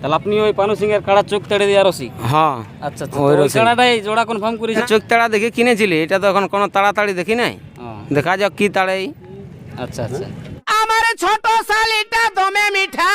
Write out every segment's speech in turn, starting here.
তাহলে আপনি ওই পানু সিং এর কাড়া চোখ তেড়ে দিয়ে রসিক হ্যাঁ আচ্ছা আচ্ছা ওই ওই কাড়াটাই জোড়া কনফার্ম করেছে? চোখ তাড়া দেখে কিনেছিলি এটা তো এখন কোনো তাড়াতাড়ি দেখি নাই। দেখা যাক কি তাড়াই আচ্ছা আচ্ছা। আমার ছোট শালিটা দমে মিঠা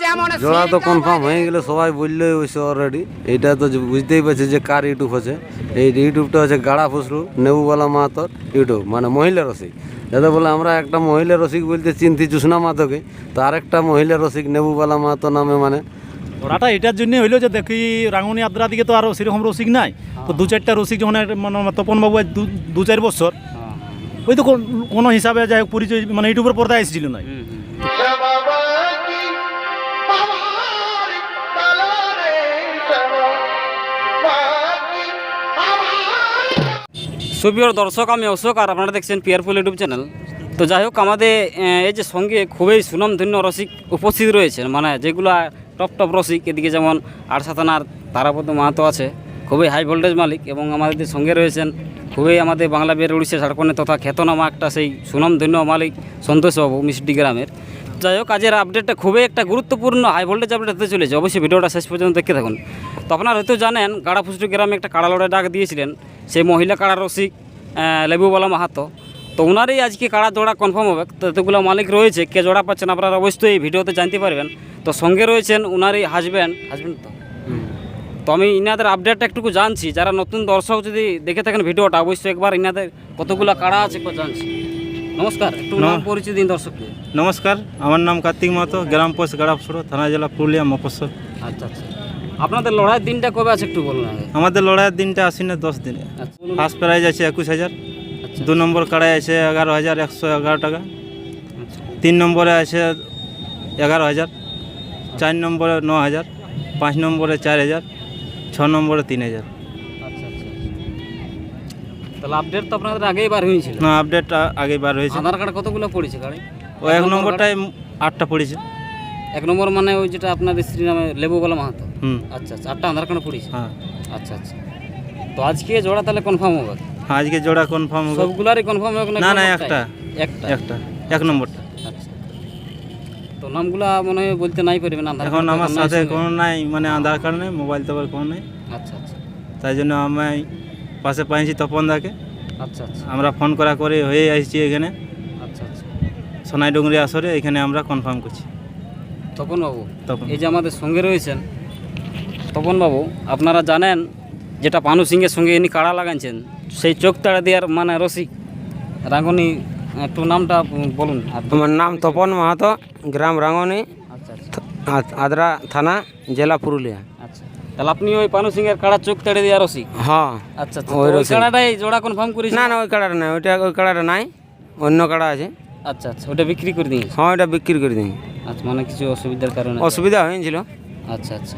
যেমন জোড়া তো কনফার্ম হয়ে গেলে সবাই বলল ওইসব অলরেডি এটা তো বুঝতেই পারছে যে কার ইউটিউব আছে। এই ইউটিউবটা হচ্ছে গাড়া ফসরু নেবুবালা মাহাতর ইউটিউব মানে মহিলা রসিক। যাতে বলে আমরা একটা মহিলা রসিক বলতে চিন্তি চুষনা মাতকে তো আরেকটা মহিলা রসিক নেবুবালা মাতো নামে মানে। ওরাটা এটার জন্য হইল যে দেখি রাঙুনি আদ্রা দিকে তো আরও সেরকম রসিক নাই। তো দু চারটা রসিক যখন মানে তপন বাবু আজ দু- চার বছর ওই তো কোন- কোনো হিসাবে যাই হোক পরিচয় মানে ইউটিউবের পর্দায় এসেছিল না সুপ্রিয় দর্শক, আমি অশোক আর আপনারা দেখছেন পিয়ারফুল ইউটিউব চ্যানেল তো যাই হোক, আমাদের এই যে সঙ্গে খুবই সুনামধন্য রসিক উপস্থিত রয়েছেন মানে যেগুলো টপ টপ রসিক, এদিকে যেমন আটসাতানার তারাপদ মাহাতো আছে, খুবই হাই ভোল্টেজ মালিক এবং আমাদের সঙ্গে রয়েছেন, খুবই আমাদের বাংলা বের উড়িষ্যা ঝাড়খণ্ডে তথা খ্যাতনামা একটা সেই সুনামধন্য মালিক সন্তোষবাবু মিষ্টি গ্রামের। যাই হোক, আজের আপডেটটা খুবই একটা গুরুত্বপূর্ণ হাই ভোল্টেজ আপডেট হতে চলেছে, অবশ্যই ভিডিওটা শেষ পর্যন্ত দেখতে থাকুন। তো আপনারা হয়তো জানেন, গাড়াফুসটি গ্রামে একটা কাড়া ডাক দিয়েছিলেন সেই মহিলা কাড়া রসিক লেবুবালা মাহাতো। তো ওনারই আজকে কাড়া জোড়া কনফার্ম হবে। তো এতগুলো মালিক রয়েছে কে জোড়া পাচ্ছেন আপনারা অবশ্যই এই ভিডিওতে জানতে পারবেন। তো সঙ্গে রয়েছেন ওনারই হাজব্যান্ড হাজব্যান্ড তো। তো আমি ইনাদের আপডেটটা একটুকু জানছি। যারা নতুন দর্শক যদি দেখে থাকেন ভিডিওটা অবশ্যই একবার ইনাদের কতগুলো কাড়া আছে একবার জানছি। নমস্কার একটু নাম পরিচয় দিন দর্শককে। নমস্কার আমার নাম কার্তিক মাহাতো গ্রাম পোস্ট গাড়াপসুর থানা জেলা পুরুলিয়া মফস্বল। আচ্ছা আচ্ছা। আপনাদের লড়াইয়ের দিনটা কবে আছে একটু বলুন আগে। আমাদের লড়াইয়ের দিনটা আসিনে দশ দিনে। আচ্ছা ফার্স্ট প্রাইজ আছে একুশ হাজার। আচ্ছা। দু নম্বর কাড়াই আছে এগারো হাজার একশো এগারো টাকা। আচ্ছা। তিন নম্বরে আছে এগারো হাজার। চার নম্বরে ন হাজার। পাঁচ নম্বরে চার হাজার। ছ নম্বরে তিন হাজার। আচ্ছা আচ্ছা। তাহলে আপডেট তো আপনাদের আগেই বার হয়েছিল। না আপডেট আগে বার হয়েছে। আধার কার্ড কতগুলো পড়েছে গাড়ি? ও এক নম্বরটায় আটটা পড়েছে। এক নম্বর মানে ওই যেটা আপনার স্ত্রী নামে লেবু বলা মাহাতো। হুম। আচ্ছা আচ্ছা আটটা আধার কার্ড পড়েছে? হ্যাঁ। আচ্ছা আচ্ছা। তো আজকে জোড়া তাহলে কনফার্ম হবে? হ্যাঁ আজকে জোড়া কনফার্ম হবে। সবগুলারই কনফার্ম হবে না, না, একটা। একটা? একটা। এক নম্বরটা। আচ্ছা। তো নামগুলা মনে হয় বলতে নাই পারবেন আধার এখন আমার সাথে কোনো নাই মানে আধার কার্ড নেই মোবাইল টোবাইল কোনো নেই। আচ্ছা আচ্ছা। তাই জন্য আমি পাশে পাইছি তপন দাকে। আচ্ছা আচ্ছা। আমরা ফোন করা করে হয়ে আসছি এখানে। আচ্ছা আচ্ছা। সোনাইডুঙ্গরি আসরে এখানে আমরা কনফার্ম করছি। তপন বাবু তপন। এই যে আমাদের সঙ্গে রয়েছেন তপন বাবু আপনারা জানেন যেটা পানু সিংয়ের সঙ্গে ইনি কাড়া লাগাইছেন সেই চোখ তাড়া দেওয়ার মানে রসিক রাঙ্গনি একটু নামটা বলুন। আর আমার নাম তপন মাহাতো গ্রাম রাঙ্গনি আচ্ছা আচ্ছা। আদ্রা থানা জেলা পুরুলিয়া। আচ্ছা। তাহলে আপনি ওই পানু সিংয়ের কাড়া চোখ তাড়ে দেওয়া রসিক? হ্যাঁ আচ্ছা আচ্ছা। ওই রসিক। কাড়াটাই জোড়া কনফার্ম করেছি না না? ওই কাড়াটা নাই ওইটা ওই কাড়াটা নাই অন্য কাড়া আছে। আচ্ছা আচ্ছা ওটা বিক্রি করে দিয়েছি হ্যাঁ ওটা বিক্রি করে দিই আচ্ছা মানে কিছু অসুবিধার কারণে। অসুবিধা হয়েছিল। আচ্ছা আচ্ছা।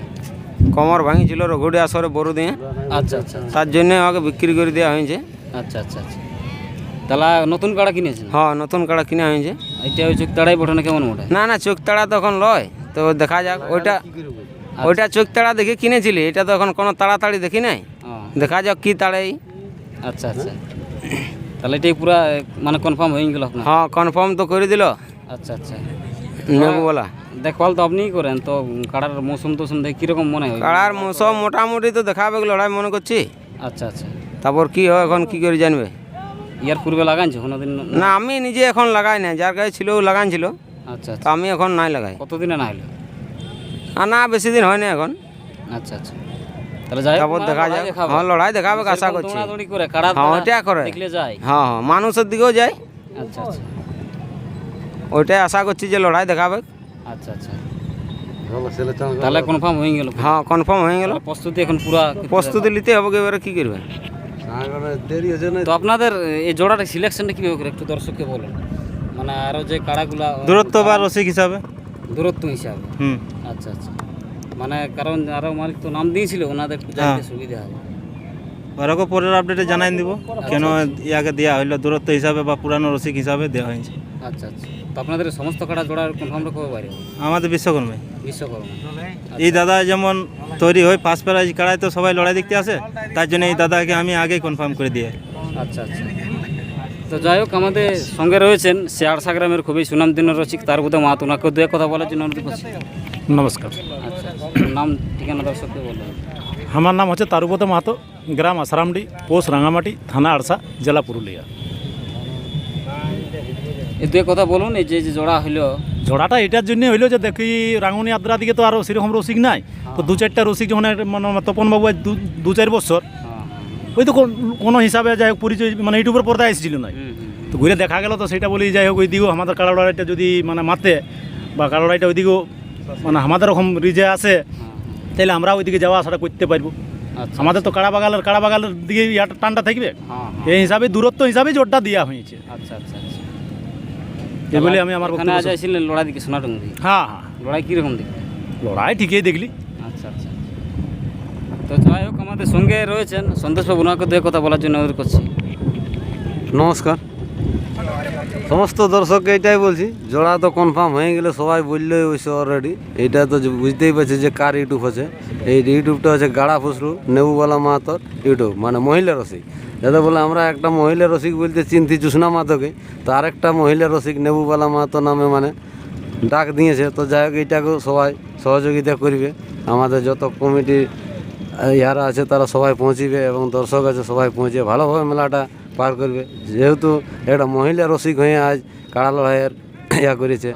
কমর ভাঙিছিল রঘুড়ি আসরে বড় দিয়ে আচ্ছা আচ্ছা আচ্ছা। তার জন্য আমাকে বিক্রি করে দেওয়া হয়েছে। আচ্ছা আচ্ছা আচ্ছা। তাহলে নতুন কাড়া কিনেছেন? হ্যাঁ নতুন কাড়া কিনা হয়েছে। এটা ওই চোখ তাড়াই পাঠানো কেমন ওটা না না চোখ তাড়া তখন লয়। তো দেখা যাক ওইটা ওইটা চোখ তাড়া দেখে কিনেছিলি এটা তো এখন কোনো তাড়াতাড়ি দেখি নাই। দেখা যাক কি তাড়াই। আচ্ছা আচ্ছা। তাহলে এটাই পুরা মানে কনফার্ম হয়ে গেল হ্যাঁ কনফার্ম তো করে দিল। আচ্ছা আচ্ছা। দেখভাল তো আপনিই করেন তো কাড়ার মৌসুম টৌসুম দেখে কীরকম মনে হয়। কাড়ার মৌসুম মোটামুটি তো দেখাবে লড়াই মনে করছি। আচ্ছা আচ্ছা। তারপর কি হয় এখন কি করে জানবে? ইয়ার পূর্বে লাগাইছে কোনোদিন? না আমি নিজে এখন লাগাই না যার কাছে ছিল ও লাগানছিল আচ্ছা তো আচ্ছা আমি এখন নাই লাগাই। কতদিনে না হলো না বেশি দিন হয় না এখন। আচ্ছা আচ্ছা। তাহলে যাই তারপর দেখা হ্যাঁ লড়াই দেখাবে আশা করছি। করে কাড়া হ্যাঁ ওইটা করে। দেখলে যায়। হ্যাঁ হ্যাঁ মানুষের দিকেও যায়। আচ্ছা আচ্ছা। ওইটাই আশা করছি যে লড়াই দেখাবে। আচ্ছা আচ্ছা। তাহলে কনফার্ম হয়ে গেল। হ্যাঁ কনফার্ম হয়ে গেল। প্রস্তুতি এখন পুরা প্রস্তুতি নিতে হবে কি এবারে কি করবে? দেরি হচ্ছে না। তো আপনাদের এই জোড়াটা সিলেকশনটা কীভাবে করে একটু দর্শককে বলুন। মানে আরও যে কাড়াগুলা দূরত্ব বা রসিক হিসাবে? দূরত্ব হিসাবে। হুম। আচ্ছা আচ্ছা। মানে কারণ আরও মালিক তো নাম দিয়েছিল ওনাদের একটু জানতে সুবিধা হবে। ওরাকে পরের আপডেটে জানাই দিব কেন ইয়াকে দেওয়া হইল দূরত্ব হিসাবে বা পুরানো রসিক হিসাবে দেওয়া হয়েছে। আচ্ছা আচ্ছা। তো আপনাদের সমস্ত কাড়া জোড়ার কনফার্মটা কবে বাইরে। আমাদের বিশ্বকর্মে। বিশ্বকর্মা। এই দাদা যেমন তৈরি হয় ফার্স্ট প্রাইজ কাড়ায় তো সবাই লড়াই দেখতে আসে তার জন্য এই দাদাকে আমি আগেই কনফার্ম করে দিয়ে। আচ্ছা আচ্ছা। তো যাই হোক আমাদের সঙ্গে রয়েছেন শেয়ার সাগরামের খুবই সুনামধন্য রসিক তার বুধে মা ওনাকে দু এক কথা বলার জন্য অনুরোধ করছি। নমস্কার। আচ্ছা নাম ঠিকানা দর্শককে বলবেন আমার নাম হচ্ছে তারুপত মাহাতো গ্রাম আসারামডি পোস্ট রাঙামাটি থানা আড়সা জেলা পুরুলিয়া। এই দু কথা বলুন এই যে জোড়া হইল। জোড়াটা এটার জন্য হইল যে দেখি রাঙনি আদ্রা দিকে তো আরও সেরকম রসিক নাই। তো দু চারটা রসিক যখন মানে তপন বাবু দু- চার বছর ওই তো কোন- হিসাবে যাই হোক পরিচয় মানে ইউটিউবের পর্দায় এসেছিল না তো ঘুরে দেখা গেল তো সেটা বলি যাই হোক ওই দিকেও আমাদের কালাড়াইটা যদি মানে মাতে বা কালাড়াইটা ওই দিকেও মানে আমাদের রকম রিজে আসে তাহলে আমরা ওইদিকে যাওয়া আসাটা করতে পারব। আচ্ছা। আমাদের তো কাড়া বাগালের কাড়া বাগালের দিকে টানটা থাকবে। হ্যাঁ এই হিসাবে দূরত্ব হিসাবে জোরটা দেওয়া হয়েছে। আচ্ছা আচ্ছা। এই বলে আমি আমার এখানে বক্তব্য আজ আসছিলেন লড়াই দিকে সোনাটুঙ্গি হ্যাঁ হ্যাঁ। লড়াই কীরকম দিকে? লড়াই ঠিকই দেখলি। আচ্ছা আচ্ছা। তো যাই হোক আমাদের সঙ্গে রয়েছেন সন্তোষবাবু ওনাকে দু কথা বলার জন্য অনুরোধ করছি। নমস্কার। সমস্ত দর্শককে এটাই বলছি জোড়া তো কনফার্ম হয়ে গেলে সবাই বললেই হয়েছে অলরেডি এটা তো যে বুঝতেই পারছি যে কার ইউটিউব আছে এই ইউটিউবটা হচ্ছে গাড়া ফুসরু নেবুবালা মাহাতর ইউটিউব মানে মহিলা রসিক। যাতে বলে আমরা একটা মহিলা রসিক বলতে চিনতি চুষনা মাহাতোকে তো আরেকটা মহিলা রসিক নেবুবালা মাহাতো নামে মানে ডাক দিয়েছে। তো যাই হোক এইটাকেও সবাই সহযোগিতা করবে। আমাদের যত কমিটির ইয়ারা আছে তারা সবাই পৌঁছিবে এবং দর্শক আছে সবাই পৌঁছে ভালোভাবে মেলাটা পার করবে। যেহেতু একটা মহিলা রসিক হয়ে আজ কাড়া লড়াইয়ের ইয়া করেছে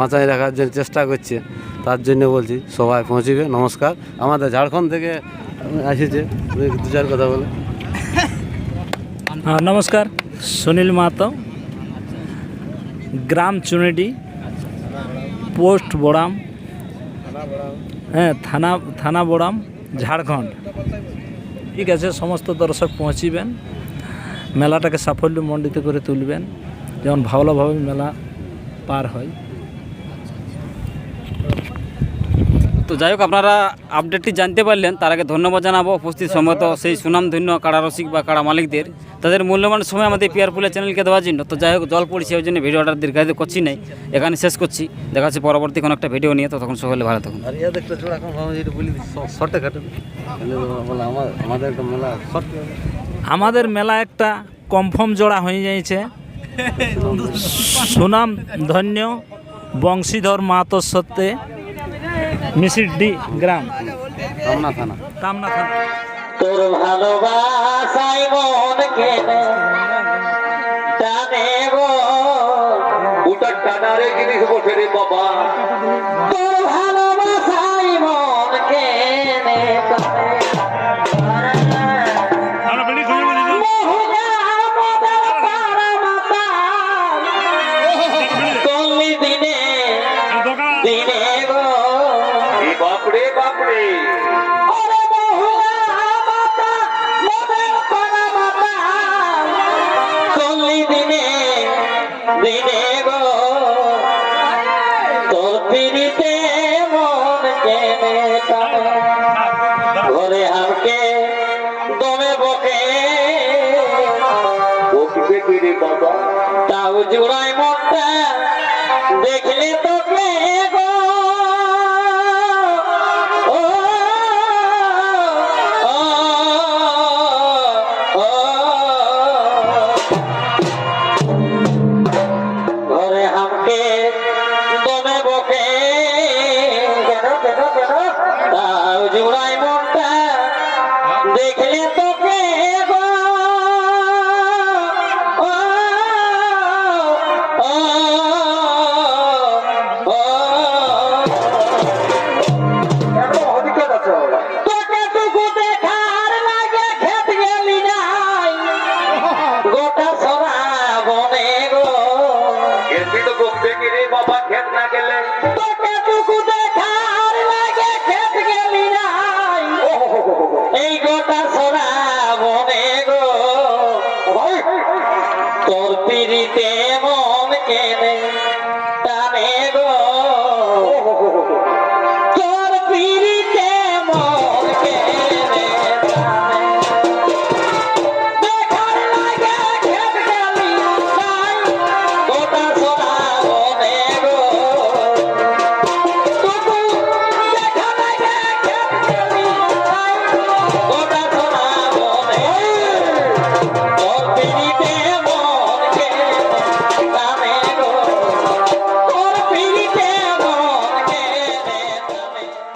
বাঁচাই রাখার জন্য চেষ্টা করছে তার জন্য বলছি সবাই পৌঁছিবে। নমস্কার। আমাদের ঝাড়খণ্ড থেকে আসিছে দু চার কথা বলে। নমস্কার, সুনীল মাহাতো, গ্রাম চুনিডি পোস্ট বড়াম হ্যাঁ থানা থানা বড়াম, ঝাড়খণ্ড। ঠিক আছে, সমস্ত দর্শক পৌঁছিবেন, মেলাটাকে সাফল্যমণ্ডিত করে তুলবেন, যেমন ভালোভাবে মেলা পার হয়। তো যাই হোক আপনারা আপডেটটি জানতে পারলেন তার আগে ধন্যবাদ জানাব। উপস্থিত সম্মত সেই সুনামধন্য কাড়া রসিক বা কাড়া মালিকদের। তাদের মূল্যবান সময় আমাদের পিয়ারপুলের চ্যানেলকে দেওয়ার জন্য। তো যাই হোক জল পড়ছে ওই জন্য ভিডিওটা দীর্ঘায়িত করছি নাই। এখানে শেষ করছি। দেখা হচ্ছে পরবর্তী কোনো একটা ভিডিও নিয়ে। তো তখন সকলে ভালো থাকুন। আমাদের মেলা শর্ট আমাদের মেলা একটা কনফার্ম জোড়া হয়ে যাইছে। সুনাম ধন্য বংশীধর মাহাতোর সত্ত্বে। মিসির ডি গ্রাম। তামনা থানা। তামনা থানা। তোর ভালোবাসাই মন কেনে টানে গো। উটার টানারে জিনিস বসে রে বাবা। তোর ভালোবাসাই মন কেনে দিনে গো তোর পিড়িতে মন কেনে টানে ঘরে আমাকে দমে বকে তাও জোড়াই মনটা দেখলে তোকে তাও জোড়াই মনটা তোর পিড়িতে মন কেনে টানে গো